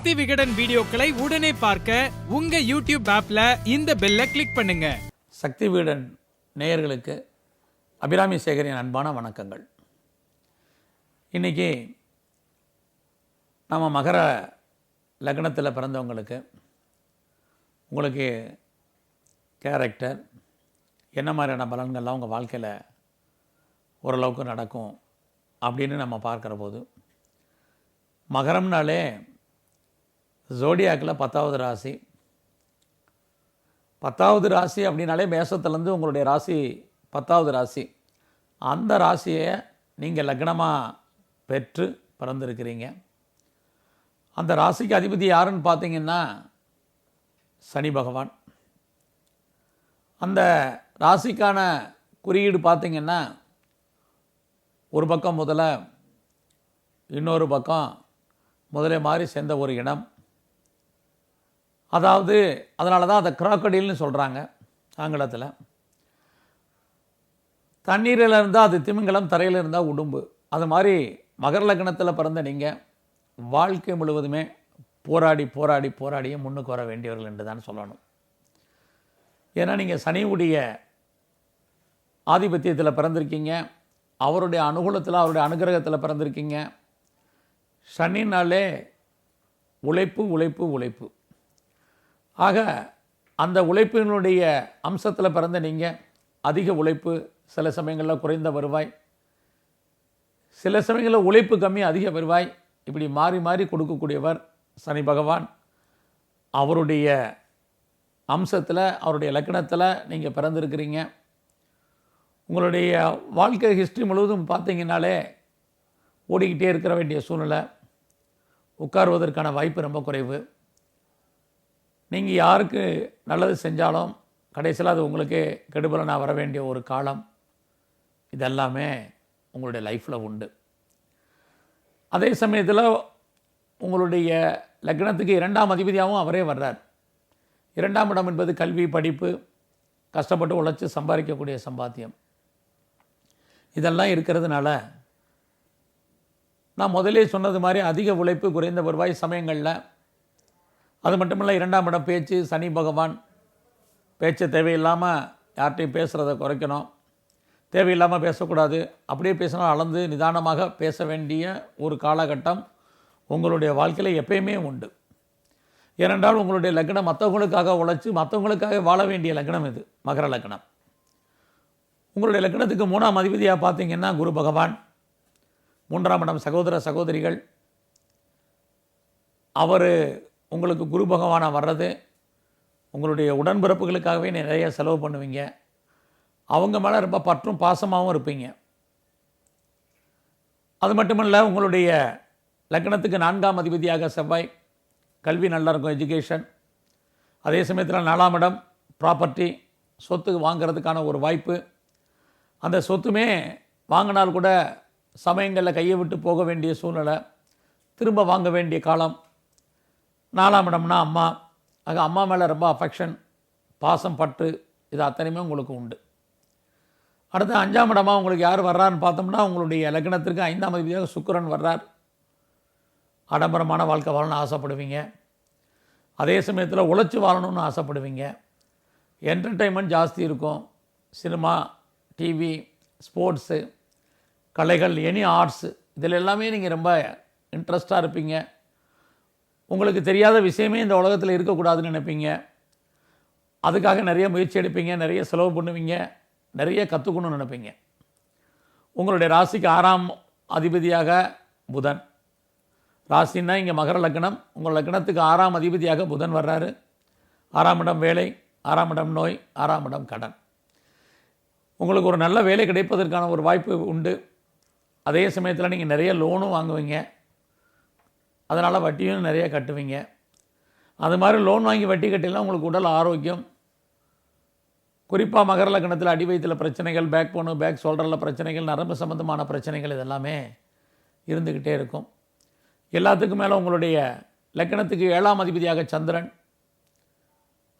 சக்தி விகடன் வீடியோக்களை உடனே பார்க்க உங்க யூடியூப் ஆப்ல இந்த பெல்லை கிளிக் பண்ணுங்க. சக்தி விகடன் நேயர்களுக்கு அபிராமி சேகரின் அன்பான வணக்கங்கள். இன்றைக்கி நம்ம மகர லக்னத்தில் பிறந்தவங்களுக்கு உங்களுக்கு கேரக்டர் என்ன மாதிரியான பலன்கள்லாம் உங்கள் வாழ்க்கையில் ஓரளவுக்கு நடக்கும் அப்படின்னு நம்ம பார்க்குற போது மகரம்னாலே ஜோடியாக்கில் பத்தாவது ராசி. பத்தாவது ராசி அப்படின்னாலே மேசத்துலேருந்து உங்களுடைய ராசி பத்தாவது ராசி. அந்த ராசியை நீங்கள் லக்னமாக பெற்று பிறந்திருக்கிறீங்க. அந்த ராசிக்கு அதிபதி யாருன்னு பார்த்தீங்கன்னா சனி பகவான். அந்த ராசிக்கான குறியீடு பார்த்தீங்கன்னா ஒரு பக்கம் முதல்ல இன்னொரு பக்கம் முதலே மாதிரி சேர்ந்த ஒரு இடம். அதாவது அதனால தான் அதை கிராக்கடில்னு சொல்கிறாங்க ஆங்கிலத்தில். தண்ணீரில் இருந்தால் அது திமிங்கலம் தரையில் இருந்தால் உடும்பு. அது மாதிரி மகர லக்னத்தில் பிறந்த நீங்கள் வாழ்க்கை முழுவதுமே போராடி போராடி போராடியே முன்னுக்கு வர வேண்டியவர்கள் என்று தான் சொல்லணும். ஏன்னா நீங்கள் சனியுடைய ஆதிபத்தியத்தில் பிறந்திருக்கீங்க. அவருடைய அனுகூலத்தில் அவருடைய அனுகிரகத்தில் பிறந்திருக்கீங்க. சனினாலே உழைப்பு உழைப்பு உழைப்பு. ஆக அந்த உழைப்பினுடைய அம்சத்தில் பிறந்த நீங்கள் அதிக உழைப்பு சில சமயங்களில் குறைந்த வருவாய். சில சமயங்களில் உழைப்பு கம்மி அதிக வருவாய். இப்படி மாறி மாறி கொடுக்கக்கூடியவர் சனி பகவான். அவருடைய அம்சத்தில் அவருடைய லக்கணத்தில் நீங்கள் பிறந்திருக்கிறீங்க. உங்களுடைய வாழ்க்கை ஹிஸ்ட்ரி முழுவதும் பார்த்தீங்கன்னாலே ஓடிக்கிட்டே இருக்கிற வேண்டிய சூழ்நிலை. உட்காருவதற்கான வாய்ப்பு ரொம்ப குறைவு. நீங்கள் யாருக்கு நல்லது செஞ்சாலும் கடைசியில் அது உங்களுக்கு கெடுபலனாக வர வேண்டிய ஒரு காலம். இதெல்லாமே உங்களுடைய லைஃப்பில் உண்டு. அதே சமயத்தில் உங்களுடைய லக்னத்துக்கு இரண்டாம் அதிபதியாகவும் அவரே வர்றார். இரண்டாம் இடம் என்பது கல்வி படிப்பு கஷ்டப்பட்டு உழைச்சி சம்பாதிக்கக்கூடிய சம்பாத்தியம். இதெல்லாம் இருக்கிறதுனால நான் முதலே சொன்னது மாதிரி அதிக உழைப்பு குறைந்த வருவாய் சமயங்களில் அது மட்டுமல்ல இரண்டாம் இடம் பேச்சு சனி பகவான். பேச்சை தேவையில்லாமல் யார்கிட்டையும் பேசுகிறத குறைக்கணும். தேவையில்லாமல் பேசக்கூடாது. அப்படியே பேசினா அளந்து நிதானமாக பேச வேண்டிய ஒரு காலகட்டம் உங்களுடைய வாழ்க்கையில் எப்பயுமே உண்டு. ஏனென்றால் உங்களுடைய லக்னம் மற்றவங்களுக்காக உழைச்சி மற்றவங்களுக்காக வாழ வேண்டிய லக்னம் இது மகர லக்னம். உங்களுடைய லக்னத்துக்கு மூணாம் அதிபதியாக பார்த்தீங்கன்னா குரு பகவான். மூன்றாம் இடம் சகோதர சகோதரிகள். அவர் உங்களுக்கு குரு பகவானாக வர்றது உங்களுடைய உடன்பிறப்புகளுக்காகவே நிறைய செலவு பண்ணுவீங்க. அவங்க மேலே ரொம்ப பற்றும் பாசமாகவும் இருப்பீங்க. அது மட்டுமல்ல உங்களுடைய லக்னத்துக்கு நான்காம் அதிபதியாக செவ்வாய் கல்வி நல்லா இருக்கும் எஜுகேஷன் அதே சமயத்தில் நாலாம் இடம் ப்ராப்பர்ட்டி சொத்து வாங்கிறதுக்கான ஒரு வாய்ப்பு. அந்த சொத்துமே வாங்கினால் கூட சமயங்களில் கையை விட்டு போக வேண்டிய சூழ்நிலை திரும்ப வாங்க வேண்டிய காலம். நாலாம் இடம்னா அம்மா. ஆக அம்மா மேலே ரொம்ப அஃபெக்ஷன் பாசம் பற்று இது அத்தனையுமே உங்களுக்கு உண்டு. அடுத்து அஞ்சாம் இடமாக உங்களுக்கு யார் வர்றாருன்னு பார்த்தோம்னா உங்களுடைய லக்னத்திற்கு ஐந்தாம் அதிபதியாக சுக்கிரன் வர்றார். ஆடம்பரமான வாழ்க்கை வாழணும்னு ஆசைப்படுவீங்க. அதே சமயத்தில் உழைச்சி வாழணும்னு ஆசைப்படுவீங்க. என்டர்டெயின்மெண்ட் ஜாஸ்தி இருக்கும். சினிமா டிவி ஸ்போர்ட்ஸு கலைகள் எனி ஆர்ட்ஸு இதில் எல்லாமே நீங்கள் ரொம்ப இன்ட்ரெஸ்டாக இருப்பீங்க. உங்களுக்கு தெரியாத விஷயமே இந்த உலகத்தில் இருக்கக்கூடாதுன்னு நினைப்பீங்க. அதுக்காக நிறைய முயற்சி எடுப்பீங்க நிறைய செலவு பண்ணுவீங்க நிறைய கற்றுக்கணும்னு நினைப்பீங்க. உங்களுடைய ராசிக்கு ஆறாம் அதிபதியாக புதன். ராசின்னா இங்கே மகர லக்னம். உங்கள் லக்னத்துக்கு ஆறாம் அதிபதியாக புதன் வர்றாரு. ஆறாம் இடம் வேலை ஆறாம் இடம் நோய் ஆறாம் இடம் கடன். உங்களுக்கு ஒரு நல்ல வேலை கிடைப்பதற்கான ஒரு வாய்ப்பு உண்டு. அதே சமயத்தில் நீங்கள் நிறைய லோனும் வாங்குவீங்க. அதனால் வட்டியும் நிறைய கட்டுவீங்க. அது மாதிரி லோன் வாங்கி வட்டி கட்டிலாம் உங்களுக்கு உடல் ஆரோக்கியம். குறிப்பாக மகர லக்னத்தில் அடி வயிற்றில் பிரச்சனைகள் பேக் போனு பேக் ஷோல்டரில் பிரச்சனைகள் நரம்பு சம்மந்தமான பிரச்சனைகள் இதெல்லாமே இருந்துக்கிட்டே இருக்கும். எல்லாத்துக்கும் மேலே உங்களுடைய லக்கணத்துக்கு ஏழாம் அதிபதியாக சந்திரன்.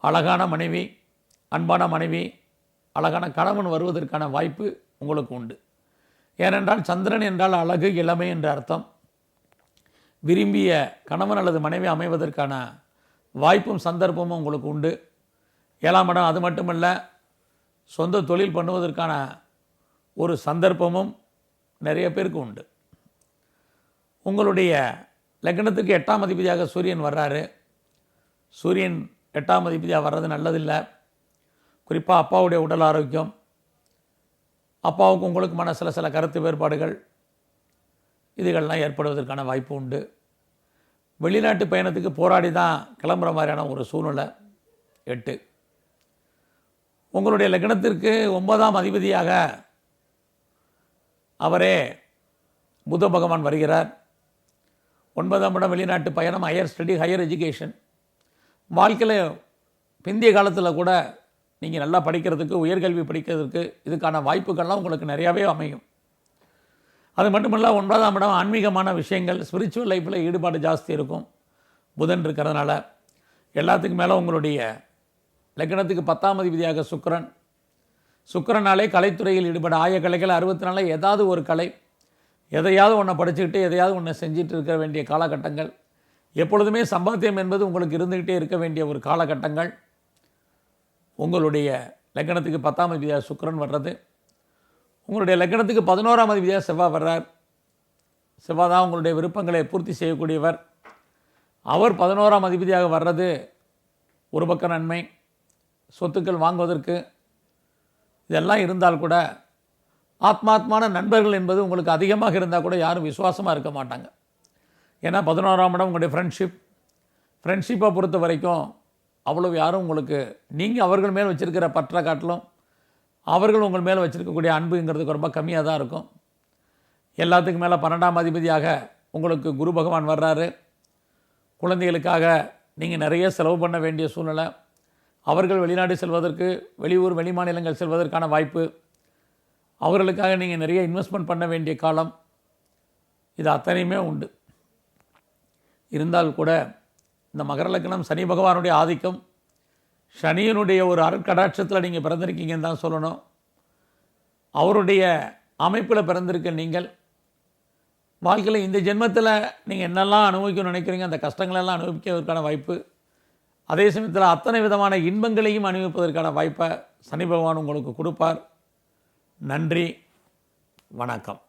அழகான மனைவி அன்பான மனைவி அழகான கணவன் வருவதற்கான வாய்ப்பு உங்களுக்கு உண்டு. ஏனென்றால் சந்திரன் என்றால் அழகு இளமை என்ற அர்த்தம். விரும்பிய கணவன் அல்லது மனைவி அமைவதற்கான வாய்ப்பும் சந்தர்ப்பமும் உங்களுக்கு உண்டு. ஏழாம் இடம் அது மட்டுமல்ல சொந்த தொழில் பண்ணுவதற்கான ஒரு சந்தர்ப்பமும் நிறைய பேருக்கு உண்டு. உங்களுடைய லக்னத்துக்கு எட்டாம் அதிபதியாக சூரியன் வர்றாரு. சூரியன் எட்டாம் அதிபதியாக வர்றது நல்லதில்லை. குறிப்பாக அப்பாவுடைய உடல் ஆரோக்கியம். அப்பாவுக்கு உங்களுக்கு மன சில சில கருத்து வேறுபாடுகள். இதுகள்லாம் ஏற்படுவதற்கான வாய்ப்பு உண்டு. வெளிநாட்டு பயணத்துக்கு போராடி தான் கிளம்புற மாதிரியான ஒரு சூழ்நிலை. எட்டு. உங்களுடைய லக்னத்திற்கு ஒன்பதாம் அதிபதியாக அவரே புத்த பகவான் வருகிறார். ஒன்பதாம் இடம் வெளிநாட்டு பயணம் ஹையர் ஸ்டடி ஹையர் எஜுகேஷன் வாழ்க்கையில் பிந்திய காலத்தில் கூட நீங்கள் நல்லா படிக்கிறதுக்கு உயர்கல்வி படிக்கிறதுக்கு இதுக்கான வாய்ப்புகள்லாம் உங்களுக்கு நிறையாவே அமையும். அது மட்டுமல்ல ஒன்பதாம் இடம் ஆன்மீகமான விஷயங்கள் ஸ்பிரிச்சுவல் லைஃப்பில் ஈடுபாடு ஜாஸ்தி இருக்கும். புதன் இருக்கிறதுனால எல்லாத்துக்கும் மேலே உங்களுடைய லக்னத்துக்கு பத்தாம் அதிபதியாக சுக்கரன். சுக்கரனாலே கலைத்துறையில் ஈடுபட ஆய கலைகள் அறுபத்தி நாளில் ஏதாவது ஒரு கலை எதையாவது ஒன்றை படிச்சுக்கிட்டு எதையாவது ஒன்றை செஞ்சுட்டு இருக்க வேண்டிய காலகட்டங்கள். எப்பொழுதுமே சம்பாத்தியம் என்பது உங்களுக்கு இருந்துக்கிட்டே இருக்க வேண்டிய ஒரு காலகட்டங்கள். உங்களுடைய லக்னத்துக்கு பத்தாம் அதிபதியாக சுக்கரன் வர்றது. உங்களுடைய லக்னத்துக்கு பதினோராம் அதிபதியாக செவ்வாய் வர்றார். செவ்வாய் தான் உங்களுடைய விருப்பங்களை பூர்த்தி செய்யக்கூடியவர். அவர் பதினோராம் அதிபதியாக வர்றது ஒரு பக்க நன்மை. சொத்துக்கள் வாங்குவதற்கு இதெல்லாம் இருந்தால் கூட ஆத்மாத்மான நண்பர்கள் என்பது உங்களுக்கு அதிகமாக இருந்தால் கூட யாரும் விசுவாசமாக இருக்க மாட்டாங்க. ஏன்னா பதினோராம் இடம் உங்களுடைய ஃப்ரெண்ட்ஷிப் ஃப்ரெண்ட்ஷிப்பை பொறுத்த வரைக்கும் அவ்வளவு யாரும் உங்களுக்கு நீங்கள் அவர்கள் மேல் வச்சுருக்கிற பற்றை காட்டிலும் அவர்கள் உங்கள் மேலே வச்சுருக்கக்கூடிய அன்புங்கிறதுக்கு ரொம்ப கம்மியாக தான் இருக்கும். எல்லாத்துக்கும் மேலே பன்னெண்டாம் அதிபதியாக உங்களுக்கு குரு பகவான் வர்றாரு. குழந்தைகளுக்காக நீங்கள் நிறைய செலவு பண்ண வேண்டிய சூழ்நிலை. அவர்கள் வெளிநாடு செல்வதற்கு வெளியூர் வெளி மாநிலங்கள் செல்வதற்கான வாய்ப்பு. அவர்களுக்காக நீங்கள் நிறைய இன்வெஸ்ட்மெண்ட் பண்ண வேண்டிய காலம். இது அத்தனையுமே உண்டு. இருந்தால் கூட இந்த மகர லக்னம் சனி பகவானுடைய ஆதிக்கம். சனியனுடைய ஒரு அருட்கடாட்சத்தில் நீங்கள் பிறந்திருக்கீங்கன்னு தான் சொல்லணும். அவருடைய அமைப்பில் பிறந்திருக்க நீங்கள் வாழ்க்கையில் இந்த ஜென்மத்தில் நீங்கள் என்னெல்லாம் அனுபவிக்கணும்னு நினைக்கிறீங்க அந்த கஷ்டங்களெல்லாம் அனுபவிக்கிறதுக்கான வாய்ப்பு அதே சமயத்தில் அத்தனை விதமான இன்பங்களையும் அனுபவிப்பதற்கான வாய்ப்பை சனி பகவான் உங்களுக்கு கொடுப்பார். நன்றி வணக்கம்.